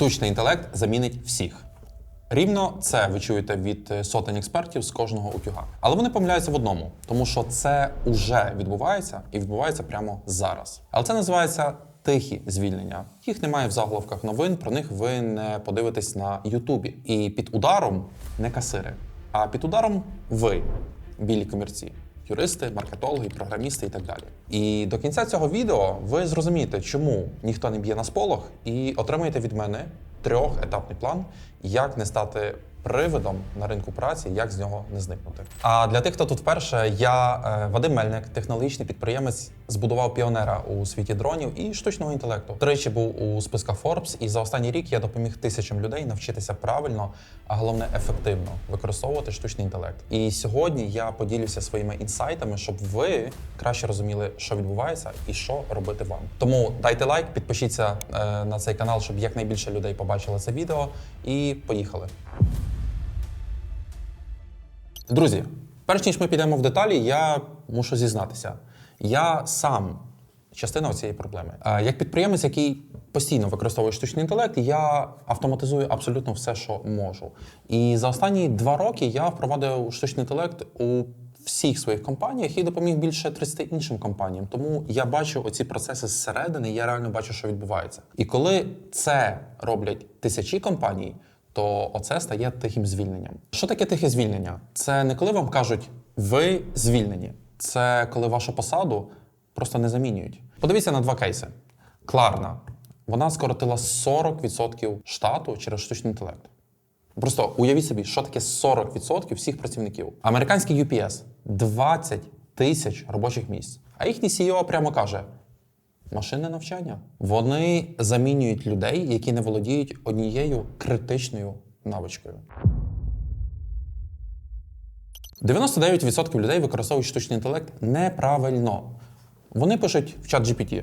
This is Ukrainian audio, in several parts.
штучний інтелект замінить всіх. Рівно це ви чуєте від е, сотень експертів з кожного утюга. Але вони помиляються в одному, тому що це уже відбувається і відбувається прямо зараз. Але це називається тихі звільнення. Їх немає в заголовках новин. Про них ви не подивитесь на Ютубі. І під ударом не касири, а під ударом ви, білі комірці. Юристи, маркетологи, програмісти і так далі. І до кінця цього відео ви зрозумієте, чому ніхто не б'є на сполох, і отримаєте від мене трьохетапний план, як не стати привидом на ринку праці, як з нього не зникнути. А для тих, хто тут вперше, я е, Вадим Мельник, технологічний підприємець, збудував піонера у світі дронів і штучного інтелекту. Тричі був у списках Forbes, і за останній рік я допоміг тисячам людей навчитися правильно, а головне ефективно використовувати штучний інтелект. І сьогодні я поділюся своїми інсайтами, щоб ви краще розуміли, що відбувається і що робити вам. Тому дайте лайк, підпишіться е, на цей канал, щоб якнайбільше людей побачили це відео. І поїхали. Друзі, перш ніж ми підемо в деталі, я мушу зізнатися. Я сам частина цієї проблеми. Е, Як підприємець, який постійно використовує штучний інтелект, я автоматизую абсолютно все, що можу. І за останні два роки я впровадив штучний інтелект у всіх своїх компаніях і допоміг більше 30 іншим компаніям. Тому я бачу оці процеси зсередини, я реально бачу, що відбувається. І коли це роблять тисячі компаній, то оце стає тихим звільненням. Що таке тихе звільнення? Це не коли вам кажуть ви звільнені, це коли вашу посаду просто не замінюють. Подивіться на два кейси. Кларна. Вона скоротила 40% штату через штучний інтелект. Просто уявіть собі, що таке 40% всіх працівників. Американський UPS 20 тисяч робочих місць. А їхній CEO прямо каже: машинне навчання. Вони замінюють людей, які не володіють однією критичною навичкою. 99% людей використовують штучний інтелект неправильно. Вони пишуть в чат GPT: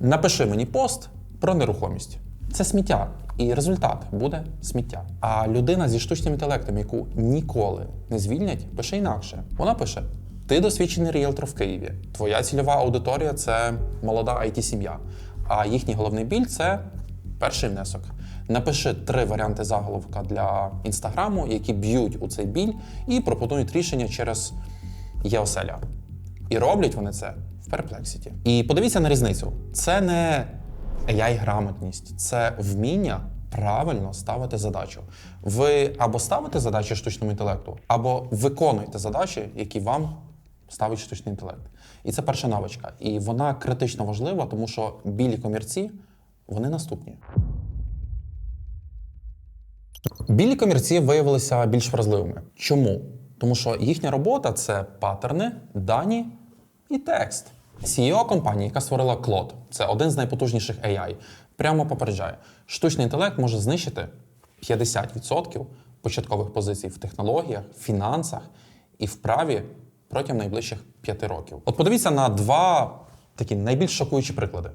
напиши мені пост про нерухомість. Це сміття, і результат буде сміття. А людина зі штучним інтелектом, яку ніколи не звільнять, пише інакше. Вона пише: ти досвідчений ріелтор в Києві. Твоя цільова аудиторія це молода it сім'я А їхній головний біль це перший внесок. Напиши три варіанти заголовка для інстаграму, які б'ють у цей біль, і пропонують рішення через ЄОСЕЛЯ. І роблять вони це в перплексіті. І подивіться на різницю. Це не AI-грамотність, це вміння правильно ставити задачу. Ви або ставите задачі штучному інтелекту, або виконуєте задачі, які вам ставить штучний інтелект. І це перша навичка. І вона критично важлива, тому що білі комірці вони наступні. Білі комірці виявилися більш вразливими. Чому? Тому що їхня робота це паттерни, дані і текст. CEO компанії, яка створила Claude, це один з найпотужніших AI, прямо попереджає, штучний інтелект може знищити 50% початкових позицій в технологіях, фінансах і вправі протягом найближчих 5 років. От подивіться на два такі найбільш шокуючі приклади.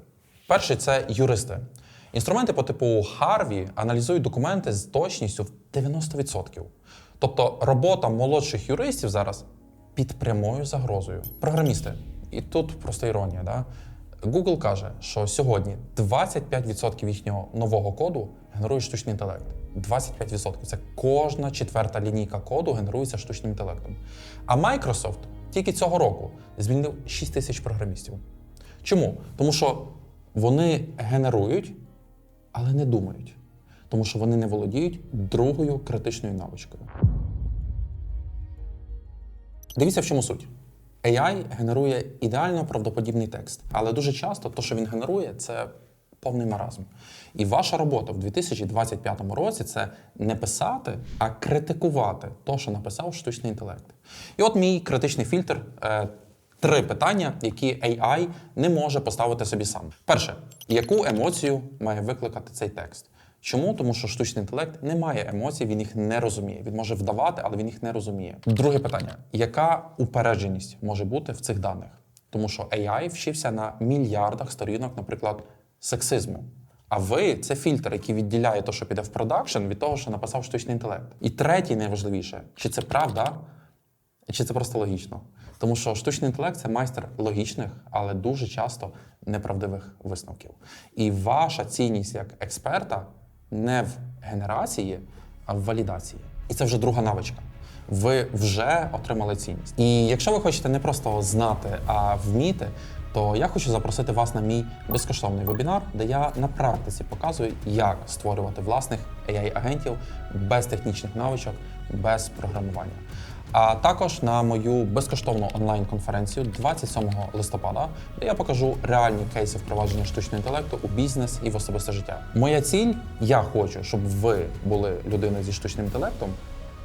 Перший це юристи. Інструменти по типу Harvey аналізують документи з точністю в 90%. Тобто робота молодших юристів зараз під прямою загрозою. Програмісти. І тут просто іронія. Да? Google каже, що сьогодні 25% їхнього нового коду генерує штучний інтелект. 25%. Це кожна четверта лінійка коду генерується штучним інтелектом. А Microsoft тільки цього року звільнив 6 тисяч програмістів. Чому? Тому що вони генерують, але не думають. Тому що вони не володіють другою критичною навичкою. Дивіться, в чому суть. AI генерує ідеально правдоподібний текст, але дуже часто те, що він генерує, це повний маразм. І ваша робота в 2025 році це не писати, а критикувати те, що написав штучний інтелект. І от мій критичний фільтр. Е, Три питання, які AI не може поставити собі сам. Перше, яку емоцію має викликати цей текст? Чому? Тому що штучний інтелект не має емоцій, він їх не розуміє. Він може вдавати, але він їх не розуміє. Друге питання: яка упередженість може бути в цих даних? Тому що AI вчився на мільярдах сторінок, наприклад, сексизму. А ви це фільтр, який відділяє те, що піде в продакшн, від того, що написав штучний інтелект. І третє, найважливіше, чи це правда, чи це просто логічно. Тому що штучний інтелект це майстер логічних, але дуже часто неправдивих висновків. І ваша цінність як експерта не в генерації, а в валідації. І це вже друга навичка. Ви вже отримали цінність. І якщо ви хочете не просто знати, а вміти, то я хочу запросити вас на мій безкоштовний вебінар, де я на практиці показую, як створювати власних AI-агентів без технічних навичок, без програмування. А також на мою безкоштовну онлайн-конференцію 27 листопада, де я покажу реальні кейси впровадження штучного інтелекту у бізнес і в особисте життя. Моя ціль я хочу, щоб ви були людиною зі штучним інтелектом,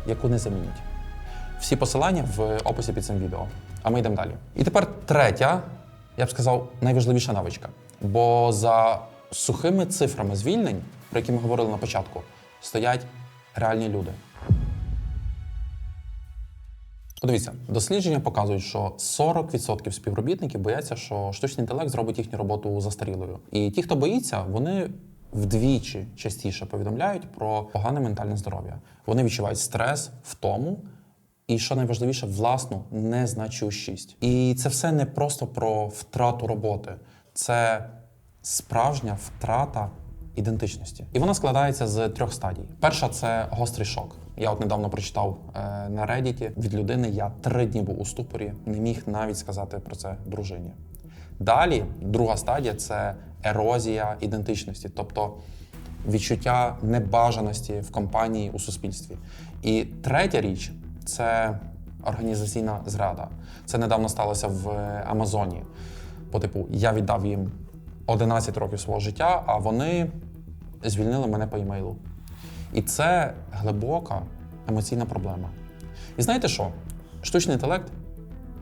яку не замінять. Всі посилання в описі під цим відео. А ми йдемо далі. І тепер третя, я б сказав, найважливіша навичка. Бо за сухими цифрами звільнень, про які ми говорили на початку, стоять реальні люди. Подивіться, дослідження показують, що 40% співробітників бояться, що штучний інтелект зробить їхню роботу застарілою. І ті, хто боїться, вони вдвічі частіше повідомляють про погане ментальне здоров'я. Вони відчувають стрес, втому і, що найважливіше, власну незначущість. І це все не просто про втрату роботи, це справжня втрата ідентичності. І вона складається з трьох стадій. Перша це гострий шок. Я от недавно прочитав е, на Reddit від людини. Я три дні був у ступорі, не міг навіть сказати про це дружині. Далі, друга стадія це ерозія ідентичності, тобто відчуття небажаності в компанії у суспільстві. І третя річ це організаційна зрада. Це недавно сталося в Амазоні. По типу, я віддав їм 11 років свого життя, а вони звільнили мене по імейлу. І це глибока емоційна проблема. І знаєте що? Штучний інтелект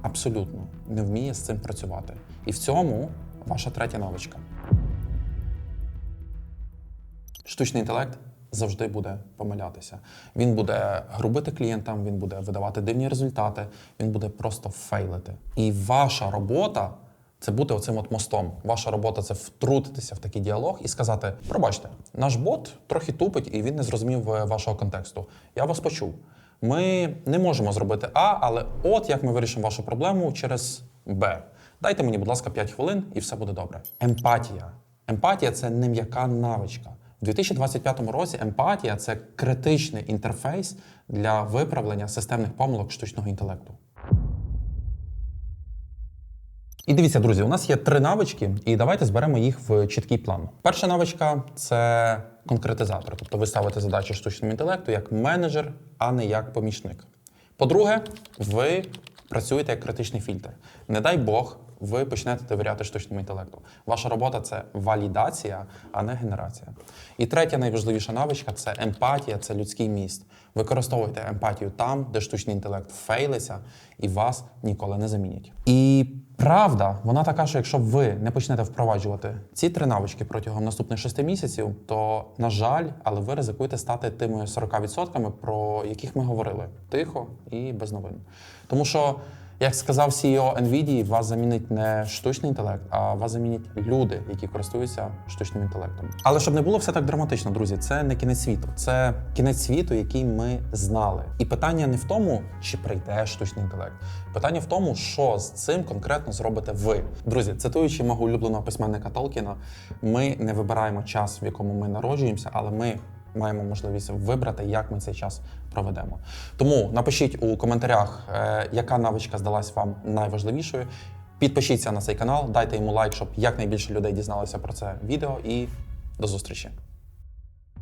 абсолютно не вміє з цим працювати. І в цьому ваша третя навичка. Штучний інтелект завжди буде помилятися. Він буде грубити клієнтам, він буде видавати дивні результати, він буде просто фейлити. І ваша робота це бути оцим от мостом. Ваша робота це втрутитися в такий діалог і сказати: пробачте, наш бот трохи тупить і він не зрозумів е, вашого контексту. Я вас почув. Ми не можемо зробити А, але от як ми вирішимо вашу проблему через Б. Дайте мені, будь ласка, 5 хвилин, і все буде добре. Емпатія. Емпатія це не м'яка навичка. У 2025 році емпатія це критичний інтерфейс для виправлення системних помилок штучного інтелекту. І дивіться, друзі, у нас є три навички, і давайте зберемо їх в чіткий план. Перша навичка це конкретизатор, тобто ви ставите задачі штучному інтелекту як менеджер, а не як помічник. По-друге, ви працюєте як критичний фільтр. Не дай Бог, ви почнете довіряти штучному інтелекту. Ваша робота це валідація, а не генерація. І третя найважливіша навичка це емпатія, це людський міст. Використовуйте емпатію там, де штучний інтелект фейлиться, і вас ніколи не замінять. І правда, вона така, що якщо ви не почнете впроваджувати ці три навички протягом наступних шести місяців, то на жаль, але ви ризикуєте стати тими 40%, про яких ми говорили тихо і без новин. Тому що. Як сказав CEO NVIDIA, вас замінить не штучний інтелект, а вас замінять люди, які користуються штучним інтелектом. Але щоб не було все так драматично, друзі, це не кінець світу, це кінець світу, який ми знали. І питання не в тому, чи прийде штучний інтелект. Питання в тому, що з цим конкретно зробите ви. Друзі, цитуючи мого улюбленого письменника Толкіна, ми не вибираємо час, в якому ми народжуємося, але ми маємо можливість вибрати, як ми цей час проведемо. Тому напишіть у коментарях, е, яка навичка здалась вам найважливішою. Підпишіться на цей канал, дайте йому лайк, щоб якнайбільше людей дізналося про це відео. І до зустрічі!